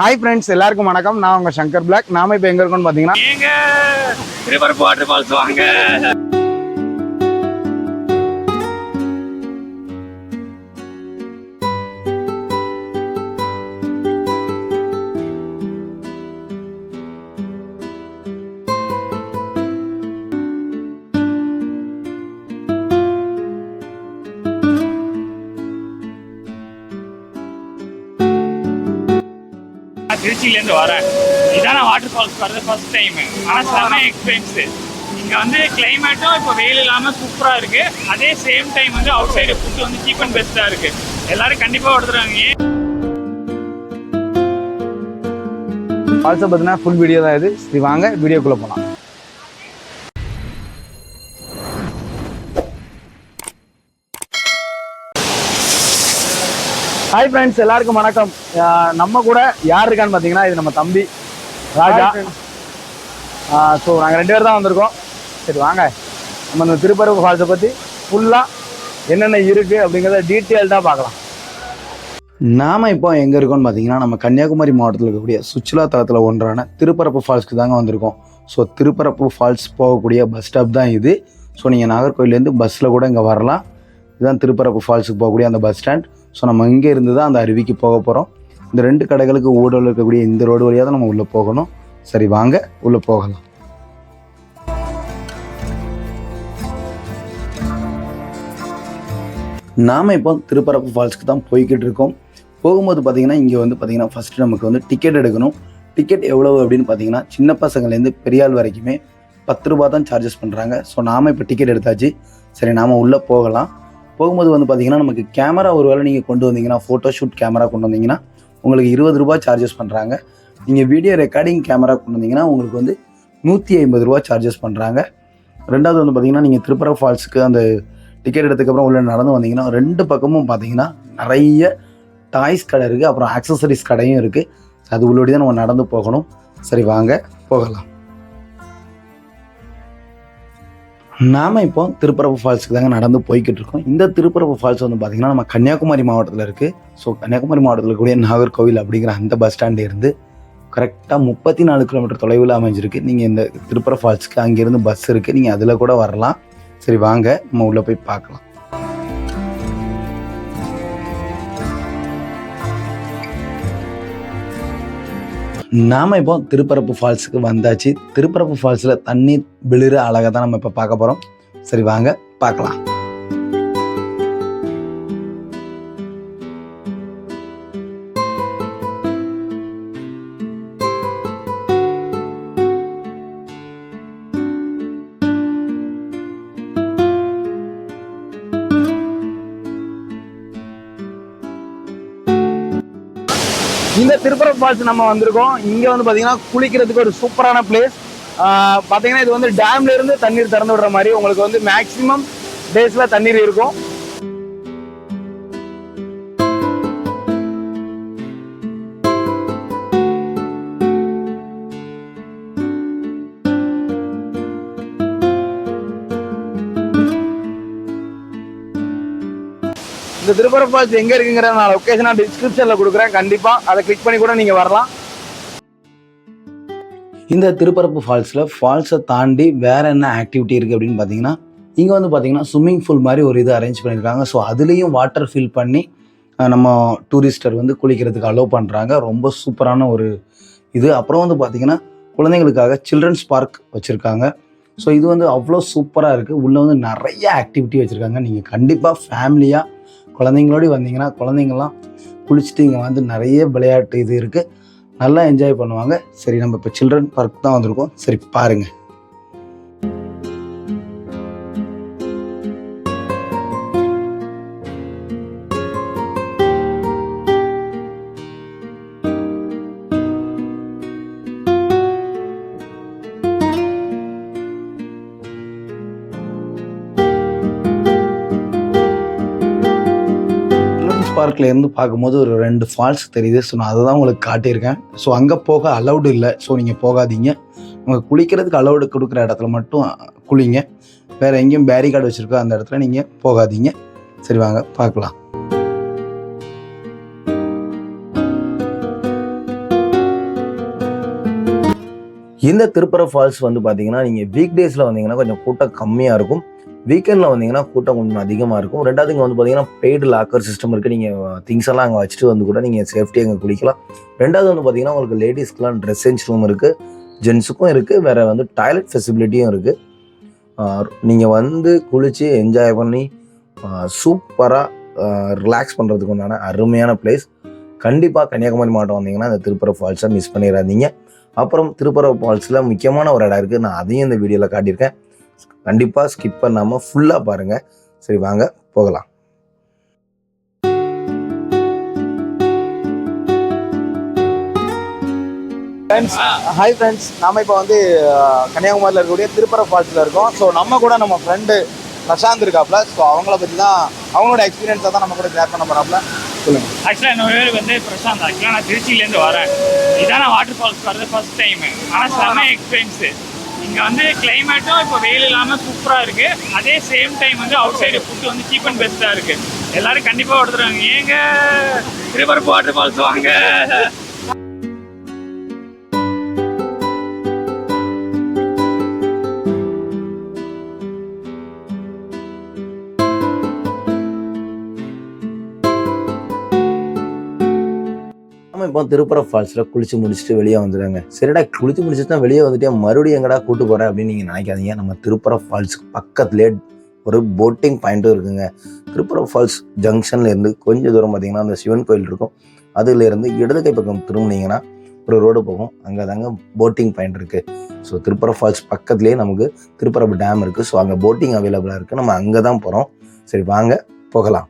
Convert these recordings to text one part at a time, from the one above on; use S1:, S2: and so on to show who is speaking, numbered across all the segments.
S1: Hi friends எல்லாருக்கும் வணக்கம். நான் உங்க சங்கர் பிளாக் நாம இப்போ எங்க இருக்கோம்னு பார்த்தீங்கன்னா
S2: நான் திருச்சியிலேருந்து வரேன். இதான் வாட்டர் ஃபால்ஸ் வர்றது ஃபர்ஸ்ட் டைம் ஆனால் செம்ம எக்ஸ்பீரியன்ஸ் இங்கே வந்து கிளைமேட்டும் இப்போ வெயில் இல்லாமல் சூப்பராக இருக்கு. அதே சேம் டைம் வந்து அவுட் சைடு ஃபுட் வந்து சீப் அண்ட் பெஸ்ட்டாக இருக்கு. எல்லாரும் கண்டிப்பாக எடுத்துறாங்க
S1: ஃபால்ஸை பார்த்தீங்கன்னா ஃபுல் வீடியோ தான் இது. சரி வாங்க வீடியோக்குள்ளே போகலாம் ஹாய் ஃப்ரெண்ட்ஸ் எல்லாருக்கும் வணக்கம். நம்ம கூட யார் இருக்கான்னு பார்த்தீங்கன்னா இது நம்ம தம்பி ராஜா. ஸோ நாங்கள் ரெண்டு பேர் தான் வந்திருக்கோம். சரி வாங்க. நம்ம இந்த திருப்பரப்பு ஃபால்ஸை பற்றி ஃபுல்லாக என்னென்ன இருக்குது அப்படிங்கிறத டீட்டெயில்டாக பார்க்கலாம். நாம் இப்போ எங்கே இருக்கோம்னு பார்த்தீங்கன்னா நம்ம கன்னியாகுமரி மாவட்டத்தில் இருக்கக்கூடிய சுற்றுலா தலத்தில் ஒன்றான திருப்பரப்பு ஃபால்ஸ்க்கு தாங்க வந்திருக்கோம். ஸோ திருப்பரப்பு ஃபால்ஸ் போகக்கூடிய பஸ் ஸ்டாப் தான் இது. ஸோ நீங்கள் நாகர்கோயிலேருந்து பஸ்ஸில் கூட இங்கே வரலாம். இதுதான் திருப்பரப்பு ஃபால்ஸுக்கு போகக்கூடிய அந்த பஸ் ஸ்டாண்ட் ஸோ நம்ம இங்கே இருந்து தான் அந்த அருவிக்கு போக போகிறோம் இந்த ரெண்டு கடைகளுக்கு ஊடல் இருக்கக்கூடிய இந்த ரோடு வழியாக தான் நம்ம உள்ளே போகணும். சரி வாங்க உள்ளே போகலாம். நாம் இப்போ திருப்பரப்பு ஃபால்ஸ்க்கு தான் போய்கிட்டு இருக்கோம். போகும்போது பார்த்தீங்கன்னா இங்கே வந்து பார்த்தீங்கன்னா ஃபஸ்ட்டு நமக்கு வந்து டிக்கெட் எடுக்கணும். டிக்கெட் எவ்வளவு அப்படின்னு பார்த்தீங்கன்னா சின்ன பசங்கள்லேருந்து பெரியாள் வரைக்குமே பத்து ரூபா தான் சார்ஜஸ் பண்ணுறாங்க ஸோ நாம் இப்போ டிக்கெட் எடுத்தாச்சு. சரி நாம் உள்ளே போகலாம். போகும்போது வந்து பார்த்தீங்கன்னா நமக்கு கேமரா ஒரு வேளை நீங்கள் கொண்டு வந்தீங்கன்னா ஃபோட்டோ ஷூட் கேமரா கொண்டு வந்தீங்கன்னா உங்களுக்கு இருபது ரூபா சார்ஜஸ் பண்ணுறாங்க நீங்கள் வீடியோ ரெக்கார்டிங் கேமரா கொண்டு வந்தீங்கன்னா உங்களுக்கு வந்து நூற்றி ஐம்பது ரூபா சார்ஜஸ் பண்ணுறாங்க ரெண்டாவது வந்து பார்த்தீங்கன்னா நீங்கள் திருப்பரா ஃபால்ஸுக்கு அந்த டிக்கெட் எடுத்ததுக்கப்புறம் உள்ள நடந்து வந்தீங்கன்னா ரெண்டு பக்கமும் பார்த்தீங்கன்னா நிறைய டாய்ஸ் கடை இருக்குது அப்புறம் ஆக்சசரிஸ் கடையும் இருக்குது அது உள்ளோடி தான் நம்ம நடந்து போகணும். சரி வாங்க போகலாம். நாம இப்போ திருப்பரப்பு ஃபால்ஸுக்கு தாங்க நடந்து போய்கிட்டு இருக்கோம் இந்த திருப்பரப்பு ஃபால்ஸ் வந்து பார்த்தீங்கன்னா நம்ம கன்னியாகுமரி மாவட்டத்தில் இருக்குது ஸோ கன்னியாகுமரி மாவட்டத்தில் இருக்கக்கூடிய நாகர்கோவில் அப்படிங்கிற அந்த பஸ் ஸ்டாண்டில் இருந்து கரெக்டாக முப்பத்தி நாலு கிலோமீட்டர் தொலைவில் அமைஞ்சிருக்கு. நீங்கள் இந்த திருப்பர ஃபால்ஸுக்கு அங்கேருந்து பஸ் இருக்குது நீங்கள் அதில் கூட வரலாம். சரி வாங்க. நம்ம உள்ளே போய் பார்க்கலாம். நாம் இப்போ திருப்பரப்பு ஃபால்ஸுக்கு வந்தாச்சு. திருப்பரப்பு ஃபால்ஸில் தண்ணி விழுற அழகை தான் நம்ம இப்போ பார்க்க போகிறோம் சரி வாங்க பார்க்கலாம். திருப்பரம் ஃபால்ஸ் நம்ம வந்திருக்கோம். இங்கே வந்து பார்த்தீங்கன்னா குளிக்கிறதுக்கு ஒரு சூப்பரான பிளேஸ் பார்த்தீங்கன்னா இது வந்து டேம்லேருந்து தண்ணீர் திறந்து விடுற மாதிரி உங்களுக்கு வந்து மேக்சிமம் டேஸில் தண்ணீர் இருக்கும். இப்போ திருப்பரம் ஃபால்ஸ் எங்கே இருக்குங்கிற நான் லொக்கேஷன் நான் கொடுக்குறேன். கண்டிப்பாக அதை கிளிக் பண்ணி கூட நீங்கள் வரலாம். இந்த திருப்பரப்பு ஃபால்ஸில் ஃபால்ஸை தாண்டி வேறு என்ன ஆக்டிவிட்டி இருக்குது அப்படின்னு பார்த்தீங்கன்னா இங்கே வந்து பார்த்தீங்கன்னா ஸ்விம்மிங் பூல் மாதிரி ஒரு இது அரேஞ்ச் பண்ணியிருக்காங்க ஸோ அதுலேயும் வாட்டர் ஃபில் பண்ணி நம்ம டூரிஸ்டர் வந்து குளிக்கிறதுக்கு அலோவ் பண்ணுறாங்க ரொம்ப சூப்பரான ஒரு இது. அப்புறம் வந்து பார்த்தீங்கன்னா குழந்தைங்களுக்காக சில்ட்ரன்ஸ் பார்க் வச்சுருக்காங்க. ஸோ இது வந்து அவ்வளோ சூப்பராக இருக்குது உள்ளே வந்து நிறைய ஆக்டிவிட்டி வச்சுருக்காங்க. நீங்கள் கண்டிப்பாக ஃபேமிலியாக குழந்தைங்களோடய வந்தீங்கன்னா குழந்தைங்கள்லாம் குளிச்சுட்டு இங்கே வந்து நிறைய விளையாட்டு இது இருக்குது நல்லா என்ஜாய் பண்ணுவாங்க. சரி நம்ம இப்போ சில்ட்ரன் பார்க் தான் வந்திருக்கோம். சரி பாருங்கள் சில்ட்ரன்ஸ் பார்க்ல இருந்து பார்க்கும்போது ஒரு ரெண்டு ஃபால்ஸ் தெரியுது. ஸோ நான் அதை தான் உங்களுக்கு காட்டியிருக்கேன். ஸோ அங்கே போக அலௌடு இல்லை. ஸோ நீங்கள் போகாதீங்க. உங்கள் குளிக்கிறதுக்கு அலௌடு கொடுக்குற இடத்துல மட்டும் குளிங்க. வேறு எங்கேயும் பேரிகார்டு வச்சுருக்கோ அந்த இடத்துல நீங்கள் போகாதீங்க. சரி வாங்க பார்க்கலாம். இந்த திருப்பர ஃபால்ஸ் வந்து பார்த்தீங்கன்னா நீங்கள் வீக் டேஸில் வந்தீங்கன்னா கொஞ்சம் கூட்டம் கம்மியாக இருக்கும். வீக்கெண்டில் வந்தீங்கன்னா கூட்டம் கொஞ்சம் அதிகமாக இருக்கும். ரெண்டாவது இங்கே வந்து பார்த்தீங்கன்னா பெய்டு லாக்கர் சிஸ்டம் இருக்குது நீங்கள் திங்ஸ் எல்லாம் அங்கே வச்சுட்டு வந்து கூட நீங்கள் சேஃப்டியாக அங்கே குளிக்கலாம். ரெண்டாவது வந்து பார்த்தீங்கன்னா உங்களுக்கு லேடிஸ்க்கெலாம் ட்ரெஸ் சேஞ்ச் ரூம் இருக்குது ஜென்ஸுக்கும் இருக்குது வேறு வந்து டாய்லெட் ஃபெசிலிட்டியும் இருக்குது நீங்கள் வந்து குளித்து என்ஜாய் பண்ணி சூப்பராக ரிலாக்ஸ் பண்ணுறதுக்கு உண்டான அருமையான பிளேஸ் கண்டிப்பாக கன்னியாகுமரி மாவட்டம் வந்தீங்கன்னா அந்த திருப்பர ஃபால்ஸை மிஸ் பண்ணிடாதீங்க. அப்புறம் திருப்பர ஃபால்ஸில் முக்கியமான ஒரு இடம் இருக்குது நான் அதையும் இந்த வீடியோவில் காட்டியிருக்கேன். கண்டிப்பாக ஸ்கிப் பண்ணாமல் ஃபுல்லாக பாருங்கள் சரி வாங்க போகலாம்.
S3: ஃப்ரெண்ட்ஸ் ஹாய் ஃப்ரெண்ட்ஸ் நாம இப்போ வந்து கன்னியாகுமரியில் இருக்கக்கூடிய திருப்பர ஃபால்ஸில் இருக்கோம். ஸோ நம்ம கூட நம்ம ஃப்ரெண்டு பிரசாந்த் இருக்காப்ல. ஸோ அவங்கள பற்றி தான் அவங்களோட எக்ஸ்பீரியன்ஸை தான் நம்ம கூட ஷேர் பண்ண போகிறாப்ல சொல்லுங்கள்
S2: ஆக்சுவலாக என்னோட பேர் வந்து பிரசாந்த். ஆக்சுவலாக நான் திருச்சியிலேருந்து வரேன். இதான் நான் வாட்டர் ஃபால்ஸ் வரது ஃபர்ஸ்ட் டைம் ஆனால் செம்ம எக்ஸ்பீரியன்ஸு இங்கே வந்து கிளைமேட்டும் இப்போ வெயில் இல்லாமல் சூப்பராக இருக்குது அதே சேம் டைம் வந்து அவுட் சைடு ஃபுட்டு வந்து சீப் அண்ட் பெஸ்ட்டாக இருக்குது எல்லாரும் கண்டிப்பாக கொடுத்துருவாங்க ஏங்க திருப்பரப்பு வாட்டர் ஃபால்ஸ் வாங்க.
S1: இப்போ திருப்புற ஃபால்ஸில் குளிச்சு முடிச்சுட்டு வெளியே வந்துடுங்க சரிடா குளிச்சு முடிச்சுட்டு தான் வெளியே வந்துட்டு மறுபடியும் எங்கடா கூட்டு போகிறேன் அப்படின்னு நீங்கள் நினைக்காதீங்க. நம்ம திருப்புற ஃபால்ஸுக்கு பக்கத்துலேயே ஒரு போட்டிங் பாயிண்ட்டும் இருக்குங்க. திருப்பர ஃபால்ஸ் ஜங்ஷன்லேருந்து கொஞ்சம் தூரம் பார்த்தீங்கன்னா அந்த சிவன் கோயில் இருக்கும். அதுலேருந்து இடது கை பக்கம் திரும்பினீங்கன்னா ஒரு ரோடு போகும். அங்கே தாங்க போட்டிங் பாயிண்ட் இருக்குது ஸோ திருப்புற ஃபால்ஸ் பக்கத்துலேயே நமக்கு திருப்பரப்பு டேம் இருக்குது ஸோ அங்கே போட்டிங் அவைலபிளாக இருக்குது நம்ம அங்கே தான் போகிறோம் சரி வாங்க போகலாம்.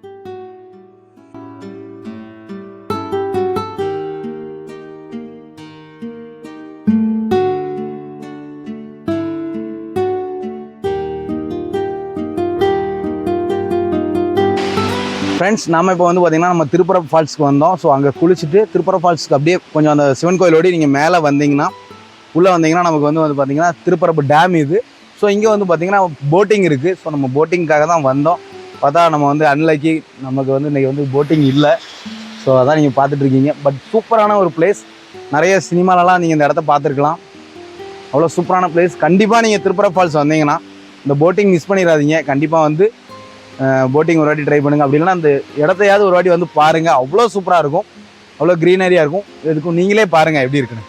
S3: ஃப்ரெண்ட்ஸ் நம்ம இப்போ வந்து பார்த்தீங்கன்னா நம்ம திருப்பர ஃபால்ஸ்க்கு வந்தோம். ஸோ அங்கே குளிச்சுட்டு திருப்பர ஃபால்ஸ்க்கு அப்படியே கொஞ்சம் அந்த சிவன் கோயிலோடய நீங்கள் மேலே வந்தீங்கன்னா உள்ளே வந்தீங்கன்னா நமக்கு வந்து வந்து பார்த்தீங்கன்னா திருப்பரப்பு டேம் இது. ஸோ இங்கே வந்து பார்த்தீங்கன்னா போட்டிங் இருக்குது ஸோ நம்ம போட்டிங்காக தான் வந்தோம். பார்த்தா நம்ம வந்து அன்லக்கி நமக்கு வந்து இன்றைக்கி வந்து போட்டிங் இல்லை. ஸோ அதான் நீங்கள் பார்த்துட்ருக்கீங்க பட் சூப்பரான ஒரு பிளேஸ் நிறைய சினிமாலலாம் நீங்கள் இந்த இடத்த பார்த்துருக்கலாம். அவ்வளோ சூப்பரான பிளேஸ் கண்டிப்பாக நீங்கள் திருப்பர ஃபால்ஸ் வந்தீங்கன்னா இந்த போட்டிங் மிஸ் பண்ணிடாதீங்க. கண்டிப்பாக வந்து போட்டிங் ஒரு வாட்டி ட்ரை பண்ணுங்கள் அப்படி இல்லைன்னா அந்த இடத்தையாவது ஒரு வாட்டி வந்து பாருங்கள் அவ்வளோ சூப்பராக இருக்கும். அவ்வளோ க்ரீனரியாக இருக்கும். இதுக்கும் நீங்களே பாருங்கள் எப்படி இருக்குன்னு.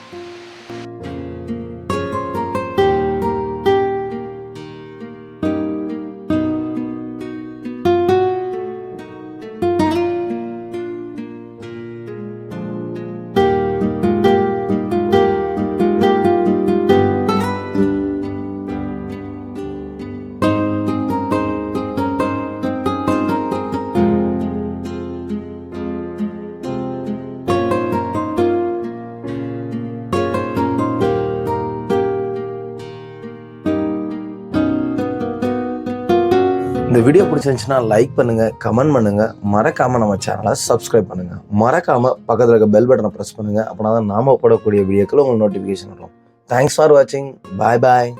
S1: இந்த வீடியோ பிடிச்சிருந்துச்சுன்னா லைக் பண்ணுங்க கமெண்ட் பண்ணுங்க. மறக்காம நம்ம சேனலை சப்ஸ்கிரைப் பண்ணுங்க. மறக்காம பக்கத்தில் இருக்க பெல் பட்டனை ப்ரெஸ் பண்ணுங்க. அப்படின்னா தான் நாம போடக்கூடிய வீடியோக்கள் உங்களுக்கு நோட்டிஃபிகேஷன் வரும். தேங்க்ஸ் ஃபார் வாட்சிங் பாய் பாய்